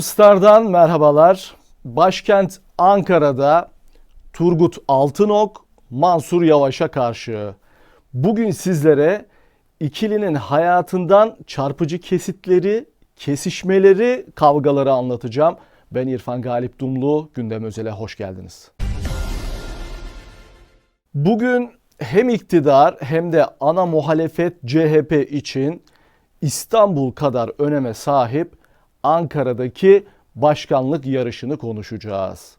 Moonstar'dan merhabalar. Başkent Ankara'da Turgut Altınok, Mansur Yavaş'a karşı. Bugün sizlere ikilinin hayatından çarpıcı kesitleri, kesişmeleri, kavgaları anlatacağım. Ben İrfan Galip Dumlu, Gündem Özel'e hoş geldiniz. Bugün hem iktidar hem de ana muhalefet CHP için İstanbul kadar öneme sahip Ankara'daki başkanlık yarışını konuşacağız.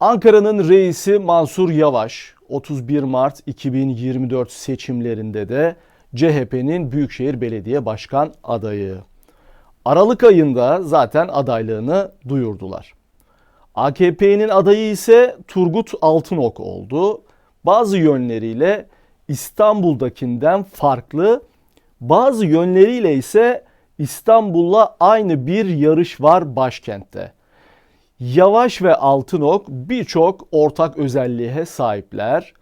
Ankara'nın reisi Mansur Yavaş 31 Mart 2024 seçimlerinde de CHP'nin Büyükşehir Belediye Başkan adayı. Aralık ayında zaten adaylığını duyurdular. AKP'nin adayı ise Turgut Altınok oldu. Bazı yönleriyle İstanbul'dakinden farklı, bazı yönleriyle ise İstanbul'la aynı bir yarış var başkentte. Yavaş ve Altınok birçok ortak özelliğe sahipler.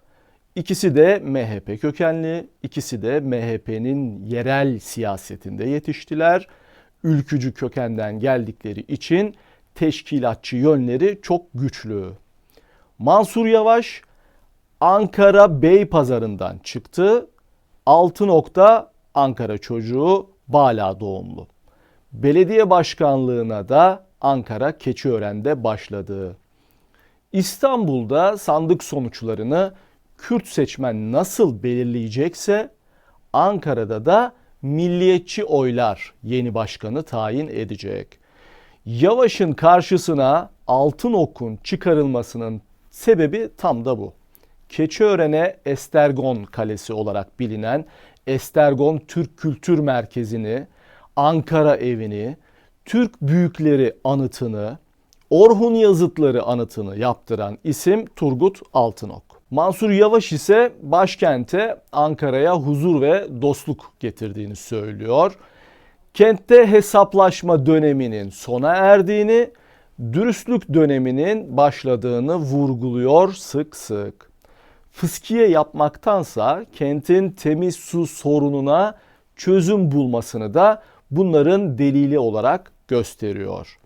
İkisi de MHP kökenli, ikisi de MHP'nin yerel siyasetinde yetiştiler. Ülkücü kökenden geldikleri için teşkilatçı yönleri çok güçlü. Mansur Yavaş Ankara Beypazarı'ndan çıktı. Altınok'ta Ankara çocuğu Bala doğumlu. Belediye başkanlığına da Ankara Keçiören'de başladı. İstanbul'da sandık sonuçlarını Kürt seçmen nasıl belirleyecekse Ankara'da da milliyetçi oylar yeni başkanı tayin edecek. Yavaş'ın karşısına Altınok'un çıkarılmasının sebebi tam da bu. Keçiören'e Estergon Kalesi olarak bilinen Estergon Türk Kültür Merkezi'ni, Ankara Evi'ni, Türk Büyükleri Anıtı'nı, Orhun Yazıtları Anıtı'nı yaptıran isim Turgut Altınok. Mansur Yavaş ise başkente Ankara'ya huzur ve dostluk getirdiğini söylüyor. Kentte hesaplaşma döneminin sona erdiğini, dürüstlük döneminin başladığını vurguluyor sık sık. Fıskiye yapmaktansa kentin temiz su sorununa çözüm bulmasını da bunların delili olarak gösteriyor.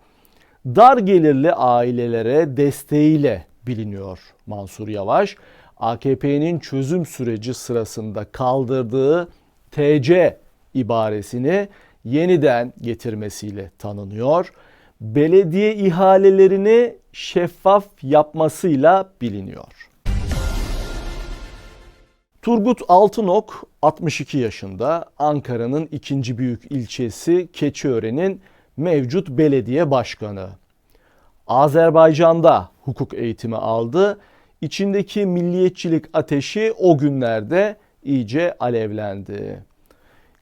Dar gelirli ailelere desteğiyle biliniyor Mansur Yavaş. AKP'nin çözüm süreci sırasında kaldırdığı TC ibaresini yeniden getirmesiyle tanınıyor. Belediye ihalelerini şeffaf yapmasıyla biliniyor. Turgut Altınok 62 yaşında Ankara'nın ikinci büyük ilçesi Keçiören'in mevcut belediye başkanı. Azerbaycan'da hukuk eğitimi aldı. İçindeki milliyetçilik ateşi o günlerde iyice alevlendi.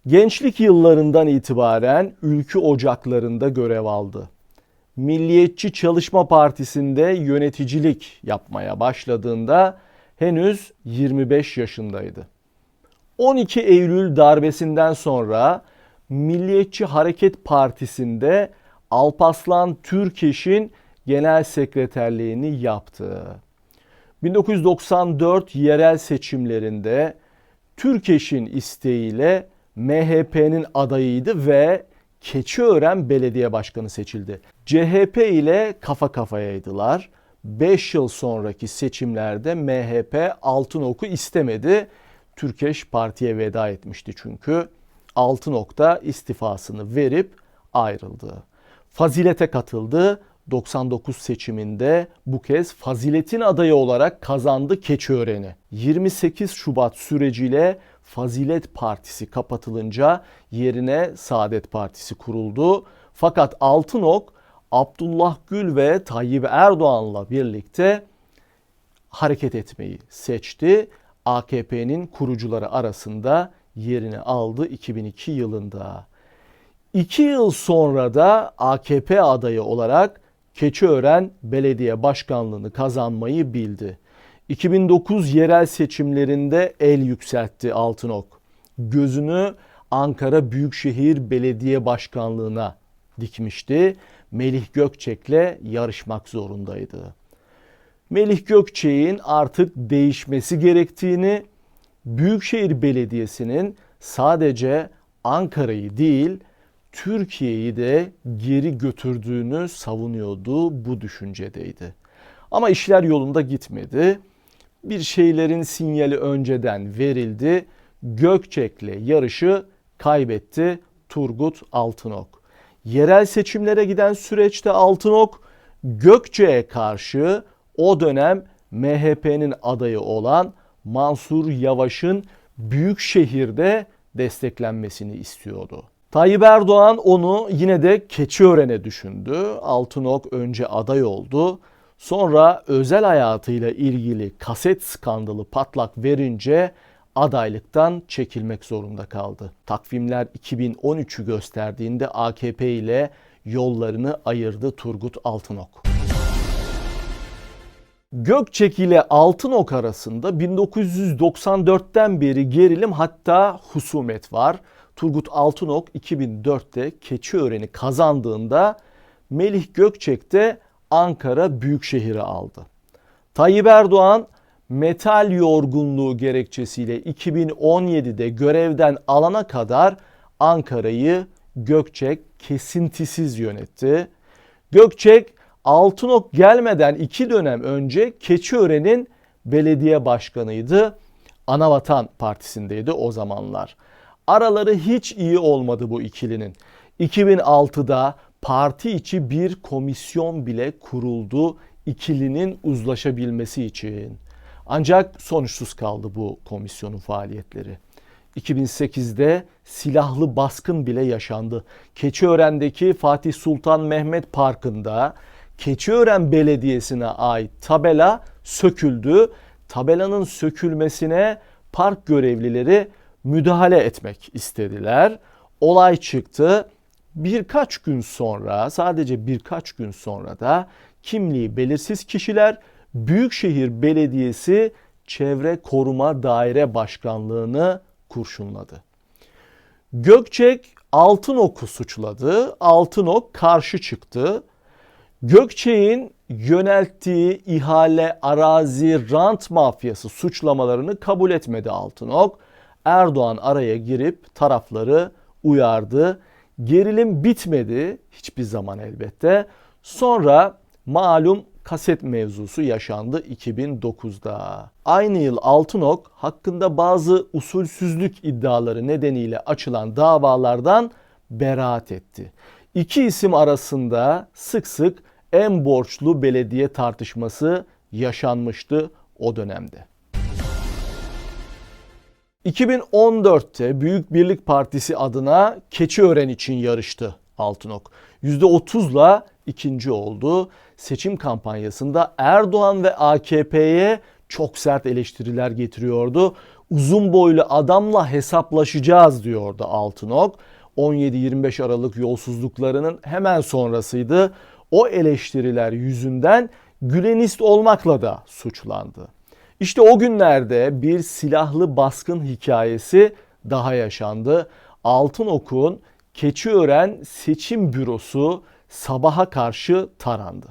Gençlik yıllarından itibaren ülkü ocaklarında görev aldı. Milliyetçi Çalışma Partisi'nde yöneticilik yapmaya başladığında henüz 25 yaşındaydı. 12 Eylül darbesinden sonra Milliyetçi Hareket Partisi'nde Alpaslan Türkeş'in genel sekreterliğini yaptı. 1994 yerel seçimlerinde Türkeş'in isteğiyle MHP'nin adayıydı ve Keçiören Belediye Başkanı seçildi. CHP ile kafa kafayaydılar. 5 yıl sonraki seçimlerde MHP Altınok'u istemedi. Türkeş partiye veda etmişti çünkü. Altınok da istifasını verip ayrıldı. Fazilete katıldı. 99 seçiminde bu kez Fazilet'in adayı olarak kazandı Keçiören'i. 28 Şubat süreciyle Fazilet Partisi kapatılınca yerine Saadet Partisi kuruldu. Fakat Altınok Abdullah Gül ve Tayyip Erdoğan'la birlikte hareket etmeyi seçti. AKP'nin kurucuları arasında yerini aldı 2002 yılında. İki yıl sonra da AKP adayı olarak Keçiören Belediye Başkanlığını kazanmayı bildi. 2009 yerel seçimlerinde el yükseltti Altınok. Gözünü Ankara Büyükşehir Belediye Başkanlığına dikmişti. Melih Gökçek'le yarışmak zorundaydı. Melih Gökçek'in artık değişmesi gerektiğini, Büyükşehir Belediyesi'nin sadece Ankara'yı değil Türkiye'yi de geri götürdüğünü savunuyordu, bu düşüncedeydi. Ama işler yolunda gitmedi. Bir şeylerin sinyali önceden verildi. Gökçek'le yarışı kaybetti Turgut Altınok. Yerel seçimlere giden süreçte Altınok Gökçe'ye karşı o dönem MHP'nin adayı olan Mansur Yavaş'ın büyük şehirde desteklenmesini istiyordu. Tayyip Erdoğan onu yine de Keçiören'e düşündü. Altınok önce aday oldu. Sonra özel hayatıyla ilgili kaset skandalı patlak verince adaylıktan çekilmek zorunda kaldı. Takvimler 2013'ü gösterdiğinde AKP ile yollarını ayırdı Turgut Altınok. Gökçek ile Altınok arasında 1994'ten beri gerilim hatta husumet var. Turgut Altınok 2004'te Keçiören'i kazandığında Melih Gökçek de Ankara Büyükşehir'i aldı. Tayyip Erdoğan metal yorgunluğu gerekçesiyle 2017'de görevden alana kadar Ankara'yı Gökçek kesintisiz yönetti. Gökçek Altınok gelmeden iki dönem önce Keçiören'in belediye başkanıydı. Anavatan Partisi'ndeydi o zamanlar. Araları hiç iyi olmadı bu ikilinin. 2006'da parti içi bir komisyon bile kuruldu ikilinin uzlaşabilmesi için. Ancak sonuçsuz kaldı bu komisyonun faaliyetleri. 2008'de silahlı baskın bile yaşandı. Keçiören'deki Fatih Sultan Mehmet Parkı'nda Keçiören Belediyesi'ne ait tabela söküldü. Tabelanın sökülmesine park görevlileri müdahale etmek istediler. Olay çıktı. Birkaç gün sonra, sadece birkaç gün sonra da kimliği belirsiz kişiler Büyükşehir Belediyesi Çevre Koruma Daire Başkanlığı'nı kurşunladı. Gökçek Altınok'u suçladı. Altınok karşı çıktı. Gökçek'in yönelttiği ihale, arazi, rant mafyası suçlamalarını kabul etmedi Altınok. Erdoğan araya girip tarafları uyardı. Gerilim bitmedi hiçbir zaman elbette. Sonra malum kaset mevzusu yaşandı 2009'da. Aynı yıl Altınok hakkında bazı usulsüzlük iddiaları nedeniyle açılan davalardan beraat etti. İki isim arasında sık sık en borçlu belediye tartışması yaşanmıştı o dönemde. 2014'te Büyük Birlik Partisi adına Keçiören için yarıştı Altınok. %30'la ikinci oldu. Seçim kampanyasında Erdoğan ve AKP'ye çok sert eleştiriler getiriyordu. Uzun boylu adamla hesaplaşacağız diyordu Altınok. 17-25 Aralık yolsuzluklarının hemen sonrasıydı. O eleştiriler yüzünden Gülenist olmakla da suçlandı. İşte o günlerde bir silahlı baskın hikayesi daha yaşandı. Altınok'un Keçiören Seçim Bürosu sabaha karşı tarandı.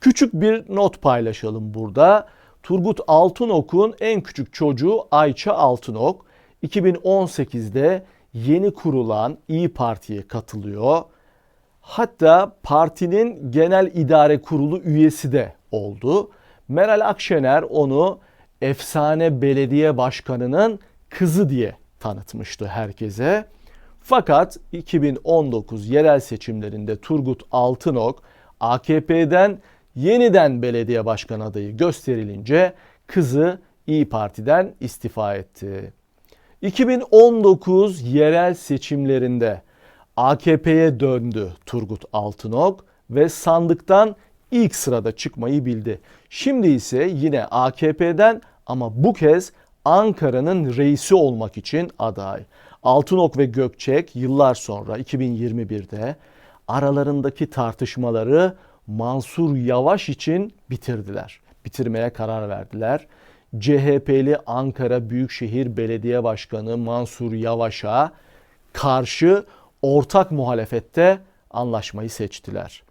Küçük bir not paylaşalım burada. Turgut Altınok'un en küçük çocuğu Ayça Altınok 2018'de yeni kurulan İyi Parti'ye katılıyor. Hatta partinin genel idare kurulu üyesi de oldu. Meral Akşener onu efsane belediye başkanının kızı diye tanıtmıştı herkese. Fakat 2019 yerel seçimlerinde Turgut Altınok AKP'den yeniden belediye başkan adayı gösterilince kızı İyi Parti'den istifa etti. 2019 yerel seçimlerinde AKP'ye döndü Turgut Altınok ve sandıktan ilk sırada çıkmayı bildi. Şimdi ise yine AKP'den ama bu kez Ankara'nın reisi olmak için aday. Altınok ve Gökçek yıllar sonra 2021'de aralarındaki tartışmaları Mansur Yavaş için bitirdiler. Bitirmeye karar verdiler. CHP'li Ankara Büyükşehir Belediye Başkanı Mansur Yavaş'a karşı ortak muhalefette anlaşmayı seçtiler.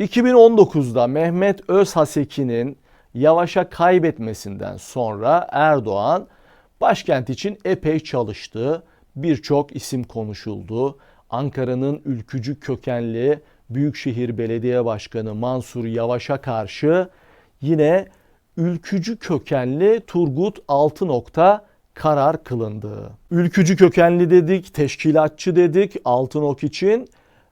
2019'da Mehmet Özhaseki'nin Yavaş'a kaybetmesinden sonra Erdoğan başkent için epey çalıştı. birçok isim konuşuldu. Ankara'nın ülkücü kökenli Büyükşehir Belediye Başkanı Mansur Yavaş'a karşı yine ülkücü kökenli Turgut Altınok'ta karar kılındı. Ülkücü kökenli dedik, teşkilatçı dedik Altınok için.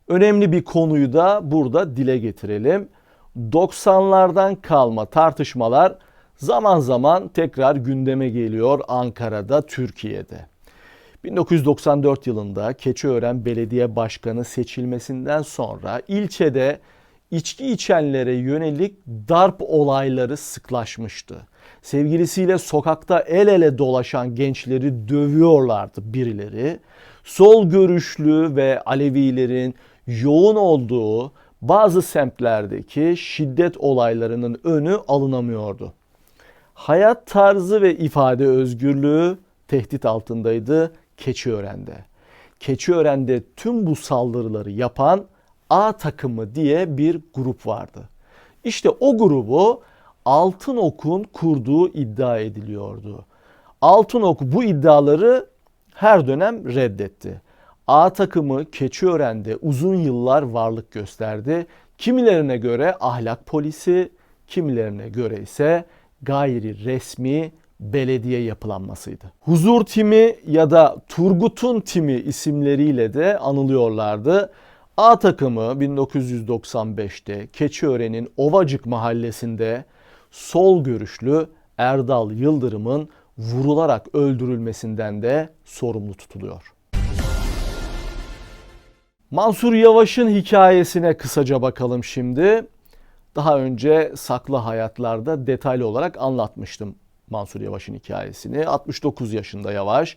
Önemli bir konuyu da burada dile getirelim. 90'lardan kalma tartışmalar zaman zaman tekrar gündeme geliyor Ankara'da, Türkiye'de. 1994 yılında Keçiören Belediye Başkanı seçilmesinden sonra ilçede içki içenlere yönelik darp olayları sıklaşmıştı. Sevgilisiyle sokakta el ele dolaşan gençleri dövüyorlardı birileri. Sol görüşlü ve Alevilerin yoğun olduğu bazı semtlerdeki şiddet olaylarının önü alınamıyordu. Hayat tarzı ve ifade özgürlüğü tehdit altındaydı Keçiören'de. Keçiören'de tüm bu saldırıları yapan A takımı diye bir grup vardı. İşte o grubu Altınok'un kurduğu iddia ediliyordu. Altınok bu iddiaları her dönem reddetti. A takımı Keçiören'de uzun yıllar varlık gösterdi. Kimilerine göre ahlak polisi, kimilerine göre ise gayri resmi belediye yapılanmasıydı. Huzur Timi ya da Turgut'un Timi isimleriyle de anılıyorlardı. A takımı 1995'te Keçiören'in Ovacık mahallesinde sol görüşlü Erdal Yıldırım'ın vurularak öldürülmesinden de sorumlu tutuluyor. Mansur Yavaş'ın hikayesine kısaca bakalım şimdi. Daha önce Saklı Hayatlar'da detaylı olarak anlatmıştım Mansur Yavaş'ın hikayesini. 69 yaşında Yavaş.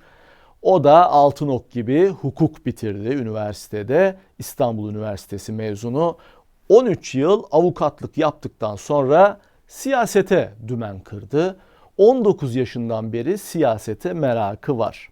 O da Altınok gibi hukuk bitirdi üniversitede. İstanbul Üniversitesi mezunu. 13 yıl avukatlık yaptıktan sonra siyasete dümen kırdı. 19 yaşından beri siyasete merakı var.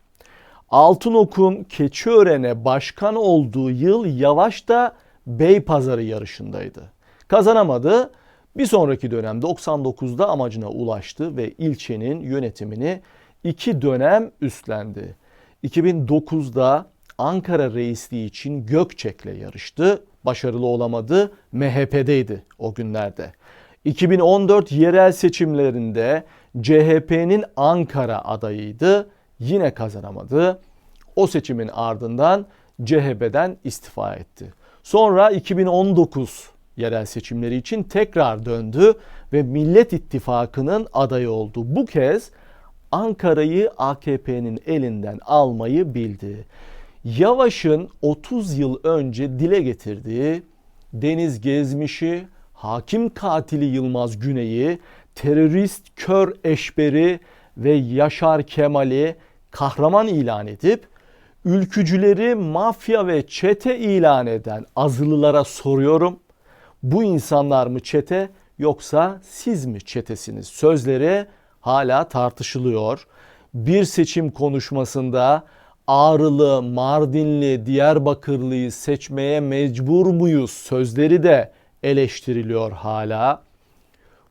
Altınok'un Keçiören'e başkan olduğu yıl Yavaş da Beypazarı yarışındaydı. Kazanamadı. Bir sonraki dönem 99'da amacına ulaştı ve ilçenin yönetimini iki dönem üstlendi. 2009'da Ankara reisliği için Gökçek'le yarıştı. Başarılı olamadı. MHP'deydi o günlerde. 2014 yerel seçimlerinde CHP'nin Ankara adayıydı. Yine kazanamadı. O seçimin ardından CHP'den istifa etti. Sonra 2019 yerel seçimleri için tekrar döndü ve Millet İttifakı'nın adayı oldu. Bu kez Ankara'yı AKP'nin elinden almayı bildi. Yavaş'ın 30 yıl önce dile getirdiği Deniz Gezmiş'i, hakim katili Yılmaz Güney'i, terörist Kör Eşber'i ve Yaşar Kemal'i kahraman ilan edip ülkücüleri mafya ve çete ilan eden azılılara soruyorum. Bu insanlar mı çete yoksa siz mi çetesiniz? Sözleri hala tartışılıyor. Bir seçim konuşmasında Ağrılı, Mardinli, Diyarbakırlı'yı seçmeye mecbur muyuz sözleri de eleştiriliyor hala.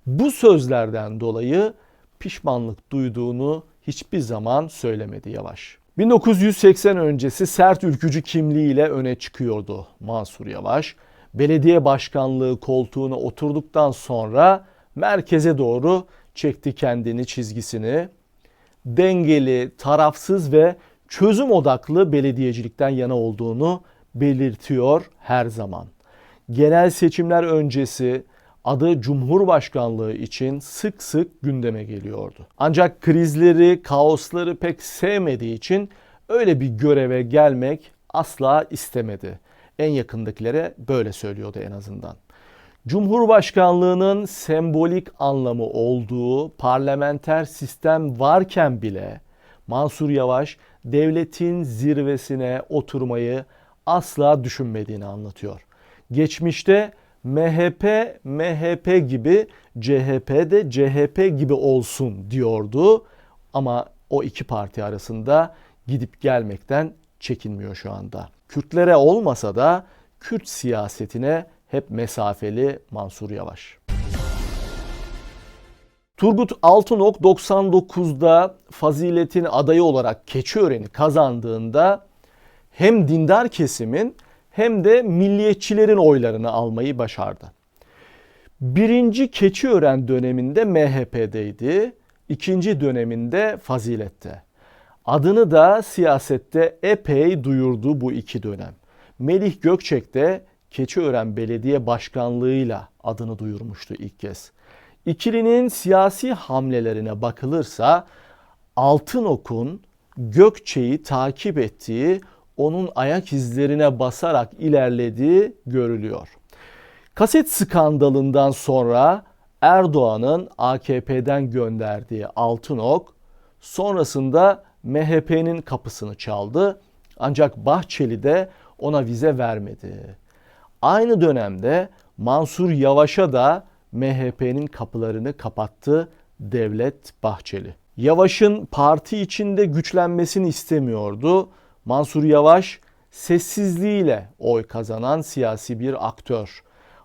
Bu sözlerden dolayı pişmanlık duyduğunu hiçbir zaman söylemedi Yavaş. 1980 öncesi sert ülkücü kimliğiyle öne çıkıyordu Mansur Yavaş. Belediye başkanlığı koltuğuna oturduktan sonra merkeze doğru çekti kendini çizgisini. Dengeli, tarafsız ve çözüm odaklı belediyecilikten yana olduğunu belirtiyor her zaman. Genel seçimler öncesi adı Cumhurbaşkanlığı için sık sık gündeme geliyordu. Ancak krizleri, kaosları pek sevmediği için öyle bir göreve gelmek asla istemedi. En yakındakilere böyle söylüyordu en azından. Cumhurbaşkanlığının sembolik anlamı olduğu parlamenter sistem varken bile Mansur Yavaş devletin zirvesine oturmayı asla düşünmediğini anlatıyor. Geçmişte MHP MHP gibi CHP de CHP gibi olsun diyordu ama o iki parti arasında gidip gelmekten çekinmiyor şu anda. Kürtlere olmasa da Kürt siyasetine hep mesafeli Mansur Yavaş. Turgut Altınok 99'da Fazilet'in adayı olarak Keçiören'i kazandığında hem dindar kesimin hem de milliyetçilerin oylarını almayı başardı. Birinci Keçiören döneminde MHP'deydi, ikinci döneminde Fazilet'te. Adını da siyasette epey duyurdu bu iki dönem. Melih Gökçek de Keçiören Belediye Başkanlığı'yla adını duyurmuştu ilk kez. İkilinin siyasi hamlelerine bakılırsa Altınok'un Gökçe'yi takip ettiği, onun ayak izlerine basarak ilerlediği görülüyor. Kaset skandalından sonra Erdoğan'ın AKP'den gönderdiği Altınok sonrasında MHP'nin kapısını çaldı. Ancak Bahçeli de ona vize vermedi. Aynı dönemde Mansur Yavaş'a da MHP'nin kapılarını kapattı Devlet Bahçeli. Yavaş'ın parti içinde güçlenmesini istemiyordu. Mansur Yavaş sessizliğiyle oy kazanan siyasi bir aktör.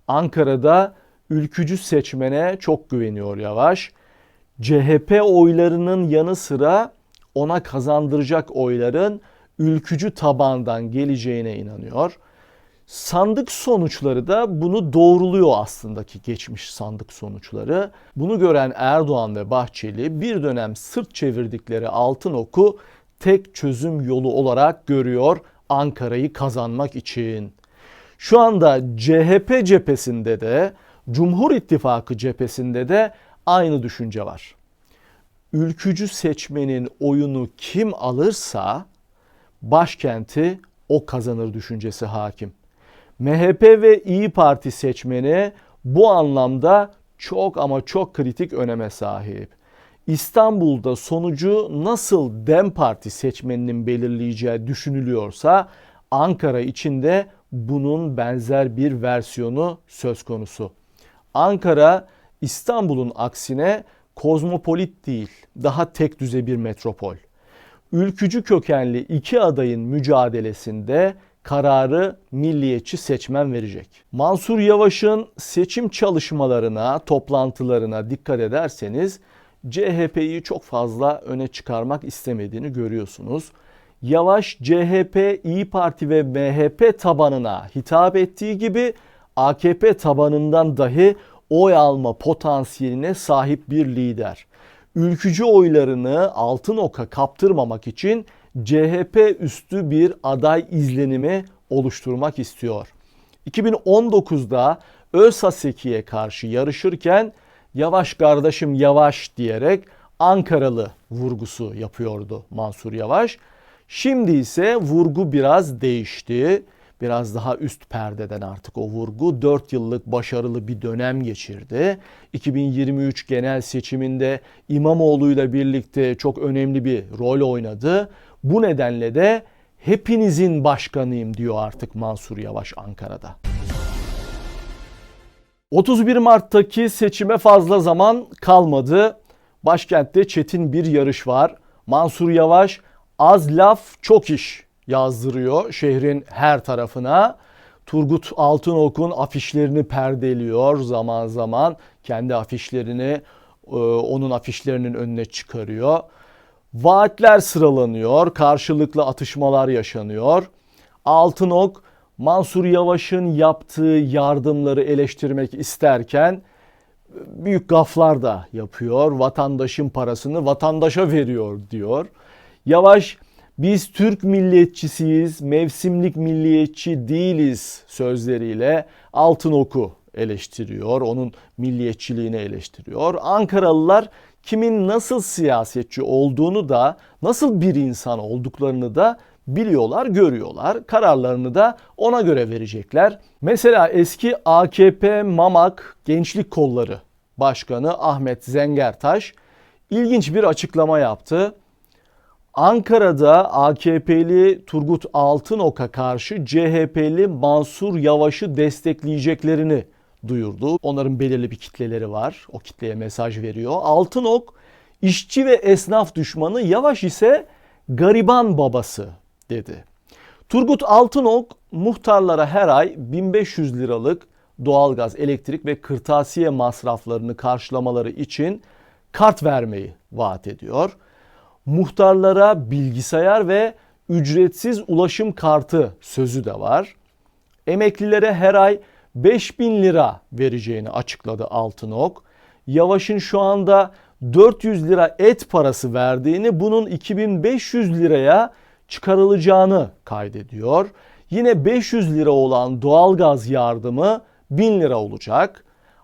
Ankara'da ülkücü seçmene çok güveniyor Yavaş. CHP oylarının yanı sıra ona kazandıracak oyların ülkücü tabandan geleceğine inanıyor. Sandık sonuçları da bunu doğruluyor aslında ki geçmiş sandık sonuçları. Bunu gören Erdoğan ve Bahçeli bir dönem sırt çevirdikleri altın oku tek çözüm yolu olarak görüyor Ankara'yı kazanmak için. Şu anda CHP cephesinde de Cumhur İttifakı cephesinde de aynı düşünce var. Ülkücü seçmenin oyunu kim alırsa başkenti o kazanır düşüncesi hakim. MHP ve İyi Parti seçmeni bu anlamda çok ama çok kritik öneme sahip. İstanbul'da sonucu nasıl Dem Parti seçmeninin belirleyeceği düşünülüyorsa Ankara içinde bunun benzer bir versiyonu söz konusu. Ankara İstanbul'un aksine kozmopolit değil, daha tek düze bir metropol. Ülkücü kökenli iki adayın mücadelesinde kararı milliyetçi seçmen verecek. Mansur Yavaş'ın seçim çalışmalarına, toplantılarına dikkat ederseniz CHP'yi çok fazla öne çıkarmak istemediğini görüyorsunuz. Yavaş CHP, İyi Parti ve MHP tabanına hitap ettiği gibi AKP tabanından dahi oy alma potansiyeline sahip bir lider. Ülkücü oylarını altın oka kaptırmamak için CHP üstü bir aday izlenimi oluşturmak istiyor. 2019'da Özhaseki'ye karşı yarışırken yavaş kardeşim yavaş diyerek Ankaralı vurgusu yapıyordu Mansur Yavaş. Şimdi ise vurgu biraz değişti. Biraz daha üst perdeden artık o vurgu 4 yıllık başarılı bir dönem geçirdi. 2023 genel seçiminde İmamoğlu ile birlikte çok önemli bir rol oynadı. Bu nedenle de hepinizin başkanıyım diyor artık Mansur Yavaş Ankara'da. 31 Mart'taki seçime fazla zaman kalmadı. Başkentte çetin bir yarış var. Mansur Yavaş az laf çok iş yazdırıyor şehrin her tarafına. Turgut Altınok'un afişlerini perdeliyor zaman zaman. Kendi afişlerini e, onun afişlerinin önüne çıkarıyor. Vaatler sıralanıyor, karşılıklı atışmalar yaşanıyor. Altınok Mansur Yavaş'ın yaptığı yardımları eleştirmek isterken büyük gaflar da yapıyor. Vatandaşın parasını vatandaşa veriyor diyor. Yavaş biz Türk milliyetçisiyiz, mevsimlik milliyetçi değiliz sözleriyle Altınok'u eleştiriyor. Onun milliyetçiliğini eleştiriyor. Ankaralılar kimin nasıl siyasetçi olduğunu da nasıl bir insan olduklarını da biliyorlar, görüyorlar. Kararlarını da ona göre verecekler. Mesela eski AKP Mamak Gençlik Kolları Başkanı Ahmet Zengertaş ilginç bir açıklama yaptı. Ankara'da AKP'li Turgut Altınok'a karşı CHP'li Mansur Yavaş'ı destekleyeceklerini duyurdu. Onların belirli bir kitleleri var. O kitleye mesaj veriyor. Altınok işçi ve esnaf düşmanı Yavaş ise gariban babası dedi. Turgut Altınok muhtarlara her ay 1500 liralık doğalgaz, elektrik ve kırtasiye masraflarını karşılamaları için kart vermeyi vaat ediyor. Muhtarlara bilgisayar ve ücretsiz ulaşım kartı sözü de var. Emeklilere her ay 5000 lira vereceğini açıkladı Altınok. Yavaş'ın şu anda 400 lira et parası verdiğini bunun 2500 liraya çıkarılacağını kaydediyor. Yine 500 lira olan doğalgaz yardımı 1000 lira olacak.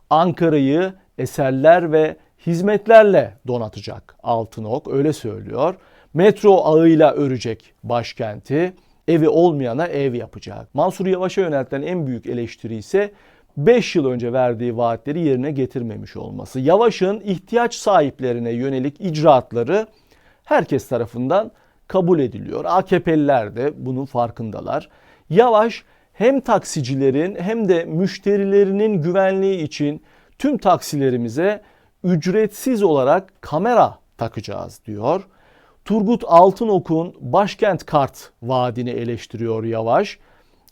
Ankara'yı eserler ve hizmetlerle donatacak Altınok öyle söylüyor. Metro ağıyla örecek başkenti. Evi olmayana ev yapacak. Mansur Yavaş'a yöneltilen en büyük eleştiri ise 5 yıl önce verdiği vaatleri yerine getirmemiş olması. Yavaş'ın ihtiyaç sahiplerine yönelik icraatları herkes tarafından kabul ediliyor. AKP'liler de bunun farkındalar. Yavaş hem taksicilerin hem de müşterilerinin güvenliği için tüm taksilerimize ücretsiz olarak kamera takacağız diyor. Turgut Altınok'un başkent kart vaadini eleştiriyor Yavaş.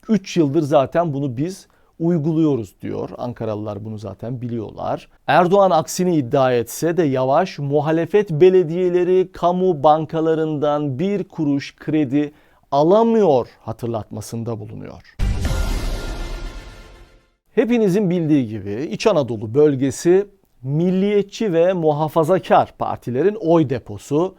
3 yıldır zaten bunu biz uyguluyoruz diyor. Ankaralılar bunu zaten biliyorlar. Erdoğan aksini iddia etse de Yavaş muhalefet belediyeleri kamu bankalarından bir kuruş kredi alamıyor hatırlatmasında bulunuyor. Hepinizin bildiği gibi İç Anadolu bölgesi milliyetçi ve muhafazakar partilerin oy deposu.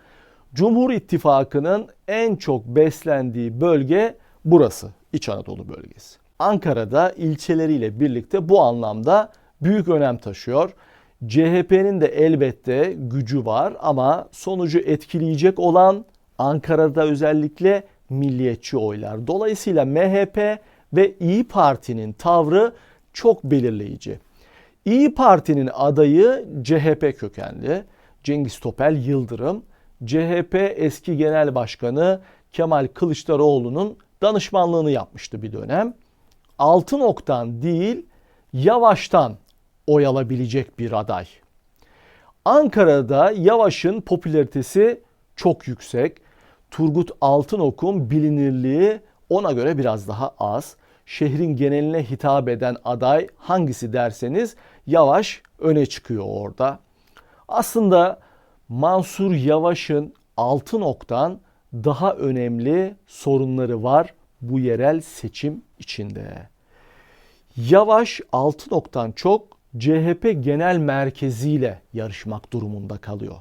Cumhur İttifakı'nın en çok beslendiği bölge burası İç Anadolu bölgesi. Ankara'da ilçeleriyle birlikte bu anlamda büyük önem taşıyor. CHP'nin de elbette gücü var ama sonucu etkileyecek olan Ankara'da özellikle milliyetçi oylar. Dolayısıyla MHP ve İyi Parti'nin tavrı çok belirleyici. İyi Parti'nin adayı CHP kökenli Cengiz Topel Yıldırım. CHP eski genel başkanı Kemal Kılıçdaroğlu'nun danışmanlığını yapmıştı bir dönem. Altınok'tan değil Yavaş'tan oy alabilecek bir aday. Ankara'da Yavaş'ın popülaritesi çok yüksek. Turgut Altınok'un bilinirliği ona göre biraz daha az. Şehrin geneline hitap eden aday hangisi derseniz Yavaş öne çıkıyor orada. Aslında Mansur Yavaş'ın Altınok'tan daha önemli sorunları var bu yerel seçim içinde. Yavaş Altınok'tan çok CHP genel merkeziyle yarışmak durumunda kalıyor.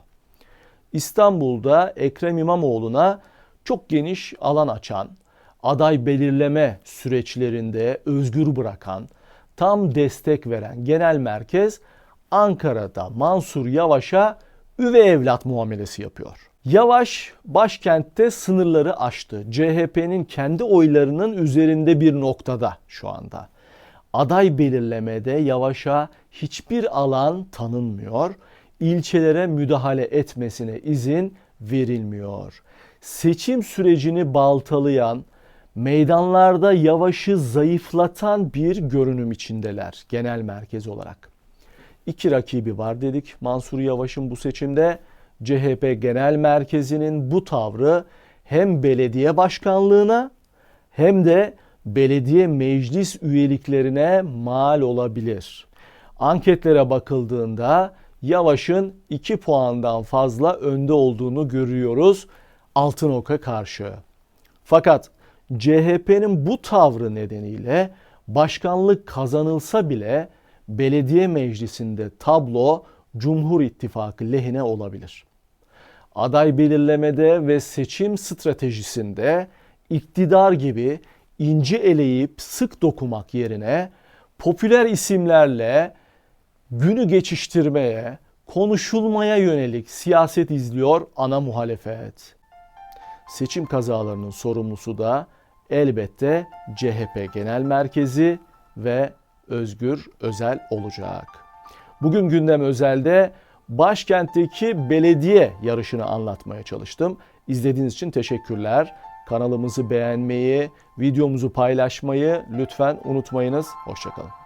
İstanbul'da Ekrem İmamoğlu'na çok geniş alan açan, aday belirleme süreçlerinde özgür bırakan, tam destek veren genel merkez Ankara'da Mansur Yavaş'a üvey evlat muamelesi yapıyor. Yavaş başkentte sınırları aştı. CHP'nin kendi oylarının üzerinde bir noktada şu anda. Aday belirlemede Yavaş'a hiçbir alan tanınmıyor. İlçelere müdahale etmesine izin verilmiyor. Seçim sürecini baltalayan, meydanlarda Yavaş'ı zayıflatan bir görünüm içindeler genel merkez olarak. İki rakibi var dedik Mansur Yavaş'ın bu seçimde. CHP Genel Merkezi'nin bu tavrı hem belediye başkanlığına hem de belediye meclis üyeliklerine mal olabilir. Anketlere bakıldığında Yavaş'ın 2 puandan fazla önde olduğunu görüyoruz Altınok'a karşı. Fakat CHP'nin bu tavrı nedeniyle başkanlık kazanılsa bile belediye meclisinde tablo Cumhur İttifakı lehine olabilir. Aday belirlemede ve seçim stratejisinde iktidar gibi ince eleyip sık dokumak yerine popüler isimlerle günü geçiştirmeye, konuşulmaya yönelik siyaset izliyor ana muhalefet. Seçim kazalarının sorumlusu da elbette CHP Genel Merkezi ve Özgür Özel olacak. Bugün gündem özelde başkentteki belediye yarışını anlatmaya çalıştım. İzlediğiniz için teşekkürler. Kanalımızı beğenmeyi, videomuzu paylaşmayı lütfen unutmayınız. Hoşçakalın.